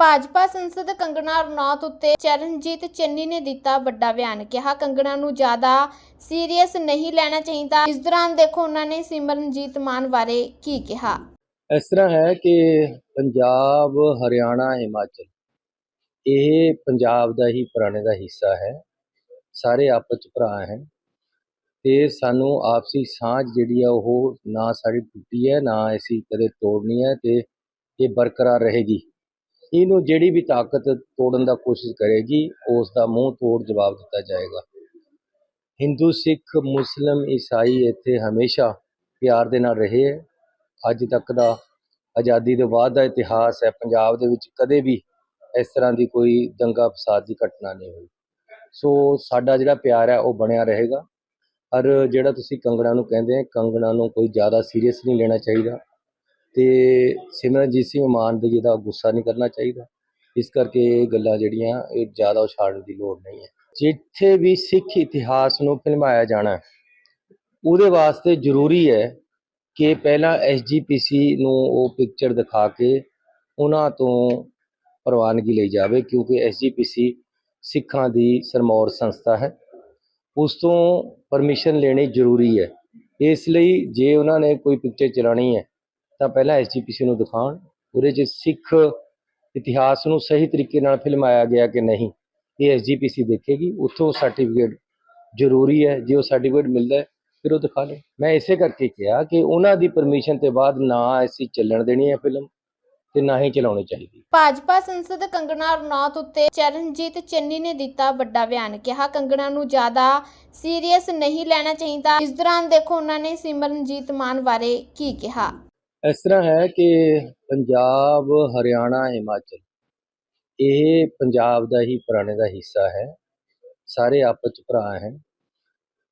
ਭਾਜਪਾ ਸੰਸਦ ਕੰਗਣਾ ਰਣੌਤ ਉੱਤੇ ਚਰਨਜੀਤ ਚੰਨੀ ਨੇ ਦਿੱਤਾ ਵੱਡਾ ਬਿਆਨ, ਕਿਹਾ ਕੰਗਣਾ ਨੂੰ ਜ਼ਿਆਦਾ ਸੀਰੀਅਸ ਨਹੀਂ ਲੈਣਾ ਚਾਹੀਦਾ। ਇਸ ਦੌਰਾਨ ਦੇਖੋ ਉਹਨਾਂ ਨੇ ਸਿਮਰਨਜੀਤ ਮਾਨ ਬਾਰੇ ਕੀ ਕਿਹਾ। ਇਸ ਤਰ੍ਹਾਂ ਹੈ ਕਿ ਪੰਜਾਬ, ਹਰਿਆਣਾ, ਹਿਮਾਚਲ, ਇਹ ਪੰਜਾਬ ਦਾ ਹੀ ਪੁਰਾਣੇ ਦਾ ਹਿੱਸਾ ਹੈ। ਸਾਰੇ ਆਪਸ ਚ ਭਰਾ ਹੈ। ਤੇ ਸਾਨੂੰ ਆਪਸੀ ਸਾਂਝ ਜਿਹੜੀ ਆ ਉਹ ਨਾ ਸਾਡੀ ਟੁੱਟੀ ਹੈ, ਨਾ ਅਸੀਂ ਕਦੇ ਤੋੜਨੀ ਹੈ ਤੇ ਇਹ ਬਰਕਰਾਰ ਰਹੇਗੀ। ਇਹਨੂੰ ਜਿਹੜੀ ਵੀ ਤਾਕਤ ਤੋੜਨ ਦਾ ਕੋਸ਼ਿਸ਼ ਕਰੇਗੀ ਉਸ ਦਾ ਮੂੰਹ ਤੋੜ ਜਵਾਬ ਦਿੱਤਾ ਜਾਏਗਾ। ਹਿੰਦੂ, ਸਿੱਖ, ਮੁਸਲਮ, ਈਸਾਈ ਇੱਥੇ ਹਮੇਸ਼ਾ ਪਿਆਰ ਦੇ ਨਾਲ ਰਹੇ ਹੈ। ਅੱਜ ਤੱਕ ਦਾ ਆਜ਼ਾਦੀ ਦੇ ਬਾਅਦ ਦਾ ਇਤਿਹਾਸ ਹੈ। ਪੰਜਾਬ ਦੇ ਵਿੱਚ ਕਦੇ ਵੀ ਇਸ ਤਰ੍ਹਾਂ ਦੀ ਕੋਈ ਦੰਗਾ ਫਸਾਦ ਦੀ ਘਟਨਾ ਨਹੀਂ ਹੋਈ। ਸੋ ਸਾਡਾ ਜਿਹੜਾ ਪਿਆਰ ਹੈ, ਉਹ ਬਣਿਆ ਰਹੇਗਾ। ਔਰ ਜਿਹੜਾ ਤੁਸੀਂ ਕੰਗਣਾ ਨੂੰ ਕਹਿੰਦੇ ਆ, ਕੰਗਣਾ ਨੂੰ ਕੋਈ ਜ਼ਿਆਦਾ ਸੀਰੀਅਸ ਨਹੀਂ ਲੈਣਾ ਚਾਹੀਦਾ। ਤੇ ਸਿਮਰਨਜੀਤ ਸਿੰਘ ਮਾਨ ਦੇ ਜਿਹਦਾ ਗੁੱਸਾ ਨਹੀਂ ਕਰਨਾ ਚਾਹੀਦਾ। ਇਸ ਕਰਕੇ ਇਹ ਗੱਲਾਂ ਜਿਹੜੀਆਂ, ਇਹ ਜ਼ਿਆਦਾ ਉਛਾੜਨ ਦੀ ਲੋੜ ਨਹੀਂ ਹੈ। ਜਿੱਥੇ ਵੀ ਸਿੱਖ ਇਤਿਹਾਸ ਨੂੰ ਫਿਲਮਾਇਆ ਜਾਣਾ ਉਹਦੇ ਵਾਸਤੇ ਜ਼ਰੂਰੀ ਹੈ ਕਿ ਪਹਿਲਾਂ ਐਸਜੀਪੀਸੀ ਨੂੰ ਉਹ ਪਿਕਚਰ ਦਿਖਾ ਕੇ ਉਹਨਾਂ ਤੋਂ ਪ੍ਰਵਾਨਗੀ ਲਈ ਜਾਵੇ, ਕਿਉਂਕਿ ਐਸਜੀਪੀਸੀ ਸਿੱਖਾਂ ਦੀ ਸਰਮੌਰ ਸੰਸਥਾ ਹੈ। ਉਸ ਤੋਂ ਪਰਮਿਸ਼ਨ ਲੈਣੀ ਜ਼ਰੂਰੀ ਹੈ। ਇਸ ਲਈ ਜੇ ਉਹਨਾਂ ਨੇ ਕੋਈ ਪਿਕਚਰ ਚਲਾਣੀ ਹੈ ਤਾਂ ਪਹਿਲਾਂ ਐਸਜੀਪੀਸੀ ਨੂੰ ਦਿਖਾਉਣ, ਉਹਦੇ 'ਚ ਸਿੱਖ ਇਤਿਹਾਸ ਨੂੰ ਸਹੀ ਤਰੀਕੇ ਨਾਲ ਫਿਲਮਾਇਆ ਗਿਆ ਕਿ ਨਹੀਂ, ਇਹ ਐਸਜੀਪੀਸੀ ਦੇਖੇਗੀ, ਉੱਥੋਂ ਸਰਟੀਫਿਕੇਟ ਜ਼ਰੂਰੀ ਹੈ, ਜੇ ਉਹ ਸਰਟੀਫਿਕੇਟ ਮਿਲਦਾ ਫਿਰ ਉਹ ਦਿਖਾ ਲੈ ਮੈਂ ਇਸੇ ਕਰਕੇ ਕਿਹਾ ਕਿ ਉਹਨਾਂ ਦੀ ਪਰਮਿਸ਼ਨ ਤੇ ਬਾਅਦ ਨਾ ਅਸੀਂ ਚੱਲਣ ਦੇਣੀ ਹੈ ਫਿਲਮ ਤੇ ਨਾ ਹੀ ਚਲਾਉਣੀ ਚਾਹੀਦੀ। ਭਾਜਪਾ ਸੰਸਦ ਕੰਗਣਾ ਰਣੌਤ ਉੱਤੇ ਚਰਨਜੀਤ ਚੰਨੀ ਨੇ ਦਿੱਤਾ ਵੱਡਾ ਬਿਆਨ। ਕਿਹਾ, ਕੰਗਣਾ ਨੂੰ ਜ਼ਿਆਦਾ ਸੀਰੀਅਸ ਨਹੀਂ ਲੈਣਾ ਚਾਹੀਦਾ। ਇਸ ਦੌਰਾਨ ਦੇਖੋ ਉਹਨਾਂ ਨੇ ਸਿਮਰਨਜੀਤ ਮਾਨ ਬਾਰੇ ਕੀ ਕਿਹਾ? ਇਸ ਤਰ੍ਹਾਂ ਹੈ ਕਿ ਪੰਜਾਬ, ਹਰਿਆਣਾ, ਹਿਮਾਚਲ, ਇਹ ਪੰਜਾਬ ਦਾ ਹੀ ਪੁਰਾਣੇ ਦਾ ਹਿੱਸਾ ਹੈ। ਸਾਰੇ ਆਪਸ ਚ ਭਰਾ ਹੈ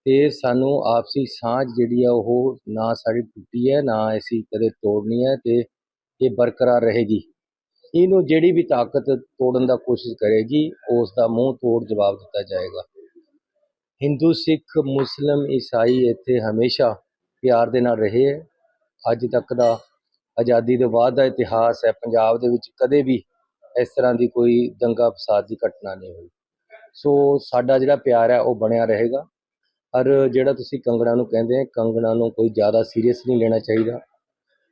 ਤੇ ਸਾਨੂੰ ਆਪਸੀ ਸਾਂਝ ਜਿਹੜੀ ਆ ਉਹ ਨਾ ਸਾਡੀ ਟੁੱਟੀ ਹੈ, ਨਾ ਅਸੀਂ ਕਦੇ ਤੋੜਨੀ ਹੈ ਤੇ ਇਹ ਬਰਕਰਾਰ ਰਹੇਗੀ। ਇਹਨੂੰ ਜਿਹੜੀ ਵੀ ਤਾਕਤ ਤੋੜਨ ਦਾ ਕੋਸ਼ਿਸ਼ ਕਰੇਗੀ, ਉਸ ਦਾ ਮੂੰਹ ਤੋੜ ਜਵਾਬ ਦਿੱਤਾ ਜਾਏਗਾ। ਹਿੰਦੂ, ਸਿੱਖ, ਮੁਸਲਮ, ਈਸਾਈ ਇੱਥੇ ਹਮੇਸ਼ਾ ਪਿਆਰ ਦੇ ਨਾਲ ਰਹੇ ਹੈ। ਅੱਜ ਤੱਕ ਦਾ ਆਜ਼ਾਦੀ ਦੇ ਬਾਅਦ ਦਾ ਇਤਿਹਾਸ ਹੈ, ਪੰਜਾਬ ਦੇ ਵਿੱਚ ਕਦੇ ਵੀ ਇਸ ਤਰ੍ਹਾਂ ਦੀ ਕੋਈ ਦੰਗਾ ਫਸਾਦ ਦੀ ਘਟਨਾ ਨਹੀਂ ਹੋਈ। ਸੋ ਸਾਡਾ ਜਿਹੜਾ ਪਿਆਰ ਹੈ, ਉਹ ਬਣਿਆ ਰਹੇਗਾ। ਔਰ ਜਿਹੜਾ ਤੁਸੀਂ ਕੰਗਣਾ ਨੂੰ ਕਹਿੰਦੇ ਆ, ਕੰਗਣਾ ਨੂੰ ਕੋਈ ਜ਼ਿਆਦਾ ਸੀਰੀਅਸ ਨਹੀਂ ਲੈਣਾ ਚਾਹੀਦਾ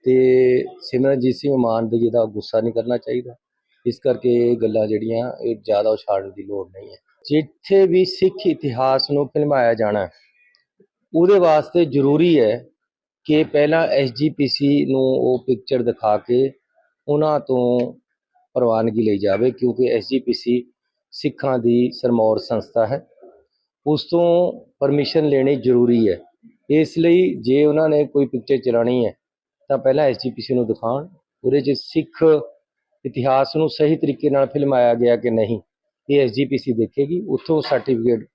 ਤੇ ਸਿਮਰਨਜੀਤ ਸਿੰਘ ਮਾਨ ਦੇ ਜਿਹਦਾ ਗੁੱਸਾ ਨਹੀਂ ਕਰਨਾ ਚਾਹੀਦਾ। ਇਸ ਕਰਕੇ ਇਹ ਗੱਲਾਂ ਜਿਹੜੀਆਂ, ਇਹ ਜ਼ਿਆਦਾ ਉਛਾੜਨ ਦੀ ਲੋੜ ਨਹੀਂ ਹੈ। ਜਿੱਥੇ ਵੀ ਸਿੱਖ ਇਤਿਹਾਸ ਨੂੰ ਫਿਲਮਾਇਆ ਜਾਣਾ, ਉਹਦੇ ਵਾਸਤੇ ਜ਼ਰੂਰੀ ਹੈ ਕਿ ਪਹਿਲਾਂ ਐਸਜੀਪੀਸੀ ਨੂੰ ਉਹ ਪਿਕਚਰ ਦਿਖਾ ਕੇ ਉਹਨਾਂ ਤੋਂ ਪ੍ਰਵਾਨਗੀ ਲਈ ਜਾਵੇ, ਕਿਉਂਕਿ ਐਸਜੀਪੀਸੀ ਸਿੱਖਾਂ ਦੀ ਸਰਮੌਰ ਸੰਸਥਾ ਹੈ। ਉਸ ਤੋਂ ਪਰਮਿਸ਼ਨ ਲੈਣੀ ਜ਼ਰੂਰੀ ਹੈ। ਇਸ ਲਈ ਜੇ ਉਹਨਾਂ ਨੇ ਕੋਈ ਪਿਕਚਰ ਚਲਾਣੀ ਹੈ, ਤਾਂ ਪਹਿਲਾਂ ਐਸਜੀਪੀਸੀ ਨੂੰ ਦਿਖਾਉਣ। ਉਹਦੇ 'ਚ ਸਿੱਖ ਇਤਿਹਾਸ ਨੂੰ ਸਹੀ ਤਰੀਕੇ ਨਾਲ ਫਿਲਮਾਇਆ ਗਿਆ ਕਿ ਨਹੀਂ, ਇਹ ਐਸਜੀਪੀਸੀ ਦੇਖੇਗੀ। ਉੱਥੋਂ ਸਰਟੀਫਿਕੇਟ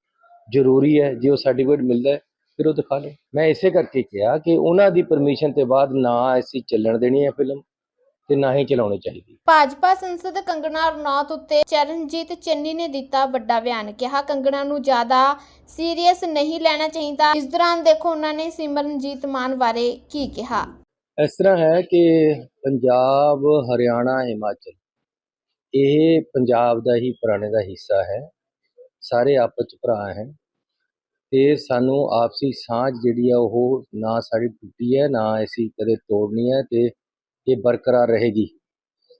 ਜ਼ਰੂਰੀ ਹੈ। ਜੇ ਉਹ ਸਰਟੀਫਿਕੇਟ ਮਿਲਦਾ ਹੈ ਫਿਰ ਉਹ ਦਿਖਾ ਲੈ ਮੈਂ ਇਸੇ ਕਰਕੇ ਕਿਹਾ ਕਿ ਉਹਨਾਂ ਦੀ ਪਰਮਿਸ਼ਨ ਤੇ ਬਾਅਦ ਨਾ ਅਸੀਂ ਚੱਲਣ ਦੇਣੀ ਹੈ ਫਿਲਮ ਤੇ ਨਾ ਹੀ ਚਲਾਉਣੀ ਚਾਹੀਦੀ। ਭਾਜਪਾ ਸੰਸਦ ਕੰਗਣਾ ਰਣੌਤ ਉੱਤੇ ਚਰਨਜੀਤ ਚੰਨੀ ਨੇ ਦਿੱਤਾ ਵੱਡਾ ਬਿਆਨ। ਕਿਹਾ ਕੰਗਣਾ ਨੂੰ ਜ਼ਿਆਦਾ ਸੀਰੀਅਸ ਨਹੀਂ ਲੈਣਾ ਚਾਹੀਦਾ। ਇਸ ਦੌਰਾਨ ਦੇਖੋ ਉਹਨਾਂ ਨੇ ਸਿਮਰਨਜੀਤ ਮਾਨ ਬਾਰੇ ਕੀ ਕਿਹਾ। ਇਸ ਤਰ੍ਹਾਂ ਹੈ ਕਿ ਪੰਜਾਬ ਹਰਿਆਣਾ ਹਿਮਾਚਲ ਇਹ ਪੰਜਾਬ ਦਾ ਹੀ ਪੁਰਾਣੇ ਦਾ ਹਿੱਸਾ ਹੈ। ਸਾਰੇ ਆਪਸ ਚ ਭਰਾ ਹੈ। ਅਤੇ ਸਾਨੂੰ ਆਪਸੀ ਸਾਂਝ ਜਿਹੜੀ ਆ ਉਹ ਨਾ ਸਾਡੀ ਟੁੱਟੀ ਹੈ, ਨਾ ਅਸੀਂ ਕਦੇ ਤੋੜਨੀ ਹੈ ਅਤੇ ਇਹ ਬਰਕਰਾਰ ਰਹੇਗੀ।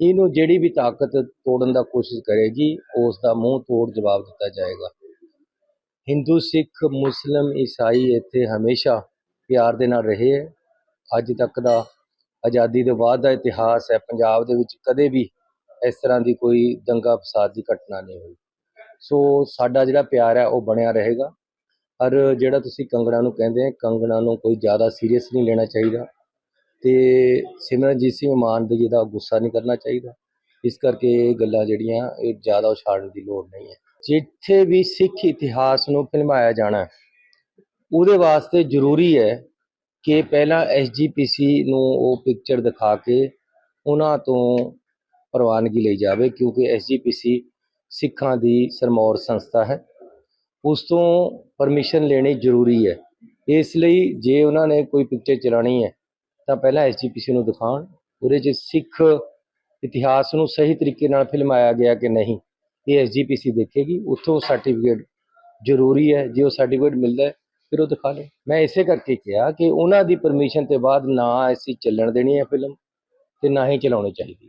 ਇਹਨੂੰ ਜਿਹੜੀ ਵੀ ਤਾਕਤ ਤੋੜਨ ਦਾ ਕੋਸ਼ਿਸ਼ ਕਰੇਗੀ ਉਸ ਦਾ ਮੂੰਹ ਤੋੜ ਜਵਾਬ ਦਿੱਤਾ ਜਾਏਗਾ। ਹਿੰਦੂ, ਸਿੱਖ, ਮੁਸਲਮ, ਈਸਾਈ ਇੱਥੇ ਹਮੇਸ਼ਾ ਪਿਆਰ ਦੇ ਨਾਲ ਰਹੇ ਹੈ। ਅੱਜ ਤੱਕ ਦਾ ਆਜ਼ਾਦੀ ਦੇ ਬਾਅਦ ਦਾ ਇਤਿਹਾਸ ਹੈ, ਪੰਜਾਬ ਦੇ ਵਿੱਚ ਕਦੇ ਵੀ ਇਸ ਤਰ੍ਹਾਂ ਦੀ ਕੋਈ ਦੰਗਾ ਫਸਾਦ ਦੀ ਘਟਨਾ ਨਹੀਂ ਹੋਈ। ਸੋ ਸਾਡਾ ਜਿਹੜਾ ਪਿਆਰ ਹੈ, ਉਹ ਬਣਿਆ ਰਹੇਗਾ। ਔਰ ਜਿਹੜਾ ਤੁਸੀਂ ਕੰਗਣਾ ਨੂੰ ਕਹਿੰਦੇ ਆ, ਕੰਗਣਾ ਨੂੰ ਕੋਈ ਜ਼ਿਆਦਾ ਸੀਰੀਅਸ ਨਹੀਂ ਲੈਣਾ ਚਾਹੀਦਾ ਤੇ ਸਿਮਰਨਜੀਤ ਸਿੰਘ ਮਾਨ ਦੇ ਜਿਹਦਾ ਗੁੱਸਾ ਨਹੀਂ ਕਰਨਾ ਚਾਹੀਦਾ। ਇਸ ਕਰਕੇ ਇਹ ਗੱਲਾਂ ਜਿਹੜੀਆਂ, ਇਹ ਜ਼ਿਆਦਾ ਉਛਾੜਨ ਦੀ ਲੋੜ ਨਹੀਂ ਹੈ। ਜਿੱਥੇ ਵੀ ਸਿੱਖ ਇਤਿਹਾਸ ਨੂੰ ਫਿਲਮਾਇਆ ਜਾਣਾ ਉਹਦੇ ਵਾਸਤੇ ਜ਼ਰੂਰੀ ਹੈ ਕਿ ਪਹਿਲਾਂ ਐਸਜੀਪੀਸੀ ਨੂੰ ਉਹ ਪਿਕਚਰ ਦਿਖਾ ਕੇ ਉਹਨਾਂ ਤੋਂ ਪ੍ਰਵਾਨਗੀ ਲਈ ਜਾਵੇ, ਕਿਉਂਕਿ ਐਸਜੀਪੀਸੀ ਸਿੱਖਾਂ ਦੀ ਸਰਮੌਰ ਸੰਸਥਾ ਹੈ। ਉਸ ਤੋਂ ਪਰਮਿਸ਼ਨ ਲੈਣੀ ਜ਼ਰੂਰੀ ਹੈ। ਇਸ ਲਈ ਜੇ ਉਹਨਾਂ ਨੇ ਕੋਈ ਪਿਕਚਰ ਚਲਾਣੀ ਹੈ, ਤਾਂ ਪਹਿਲਾਂ ਐਸਜੀਪੀਸੀ ਨੂੰ ਦਿਖਾਉਣ, ਉਹਦੇ 'ਚ ਸਿੱਖ ਇਤਿਹਾਸ ਨੂੰ ਸਹੀ ਤਰੀਕੇ ਨਾਲ ਫਿਲਮਾਇਆ ਗਿਆ ਕਿ ਨਹੀਂ, ਇਹ ਐਸਜੀਪੀਸੀ ਦੇਖੇਗੀ, ਉੱਥੋਂ ਸਰਟੀਫਿਕੇਟ ਜ਼ਰੂਰੀ ਹੈ, ਜੇ ਉਹ ਸਰਟੀਫਿਕੇਟ ਮਿਲਦਾ ਫਿਰ ਉਹ ਦਿਖਾ ਲੈ ਮੈਂ ਇਸੇ ਕਰਕੇ ਕਿਹਾ ਕਿ ਉਹਨਾਂ ਦੀ ਪਰਮਿਸ਼ਨ ਤੇ ਬਾਅਦ ਨਾ ਅਸੀਂ ਚੱਲਣ ਦੇਣੀ ਹੈ ਫਿਲਮ, ਤੇ ਨਾ ਹੀ ਚਲਾਉਣੀ ਚਾਹੀਦੀ।